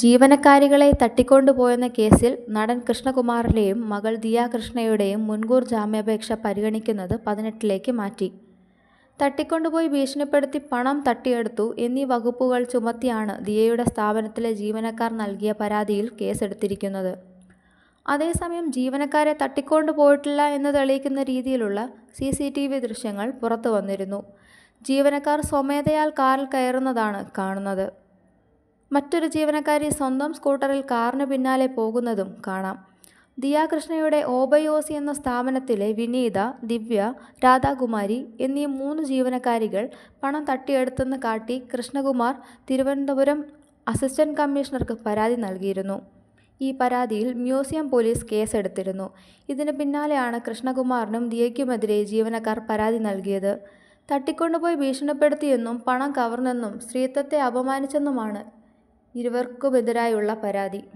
ജീവനക്കാരികളെ തട്ടിക്കൊണ്ടുപോയെന്ന കേസിൽ നടൻ കൃഷ്ണകുമാറിന്റെയും മകൾ ദിയാകൃഷ്ണയുടെയും മുൻകൂർ ജാമ്യാപേക്ഷ പരിഗണിക്കുന്നത് പതിനെട്ടിലേക്ക് മാറ്റി. തട്ടിക്കൊണ്ടുപോയി ഭീഷണിപ്പെടുത്തി പണം തട്ടിയെടുത്തു എന്നീ വകുപ്പുകൾ ചുമത്തിയാണ് ദിയയുടെ സ്ഥാപനത്തിലെ ജീവനക്കാർ നൽകിയ പരാതിയിൽ കേസെടുത്തിരിക്കുന്നത്. അതേസമയം ജീവനക്കാരെ തട്ടിക്കൊണ്ടുപോയിട്ടില്ല എന്ന് തെളിയിക്കുന്ന രീതിയിലുള്ള സി സി ടി വി ദൃശ്യങ്ങൾ പുറത്തു വന്നിരുന്നു ജീവനക്കാർ സ്വമേധയാൽ കാറിൽ കയറുന്നതാണ് കാണുന്നത്. മറ്റൊരു ജീവനക്കാരി സ്വന്തം സ്കൂട്ടറിൽ കാറിന് പിന്നാലെ പോകുന്നതും കാണാം. ദിയാകൃഷ്ണയുടെ ഓബയോസി എന്ന സ്ഥാപനത്തിലെ വിനീത, ദിവ്യ, രാധാകുമാരി എന്നീ മൂന്ന് ജീവനക്കാരികൾ പണം തട്ടിയെടുത്തെന്ന് കാട്ടി കൃഷ്ണകുമാർ തിരുവനന്തപുരം അസിസ്റ്റന്റ് കമ്മീഷണർക്ക് പരാതി നൽകിയിരുന്നു. ഈ പരാതിയിൽ മ്യൂസിയം പോലീസ് കേസെടുത്തിരുന്നു. ഇതിന് പിന്നാലെയാണ് കൃഷ്ണകുമാറിനും ദിയയ്ക്കുമെതിരെ ജീവനക്കാർ പരാതി നൽകിയത്. തട്ടിക്കൊണ്ടുപോയി ഭീഷണിപ്പെടുത്തിയെന്നും പണം കവർന്നെന്നും സ്ത്രീത്വത്തെ അപമാനിച്ചെന്നുമാണ് ഇരുവർക്കുമെതിരായുള്ള പരാതി.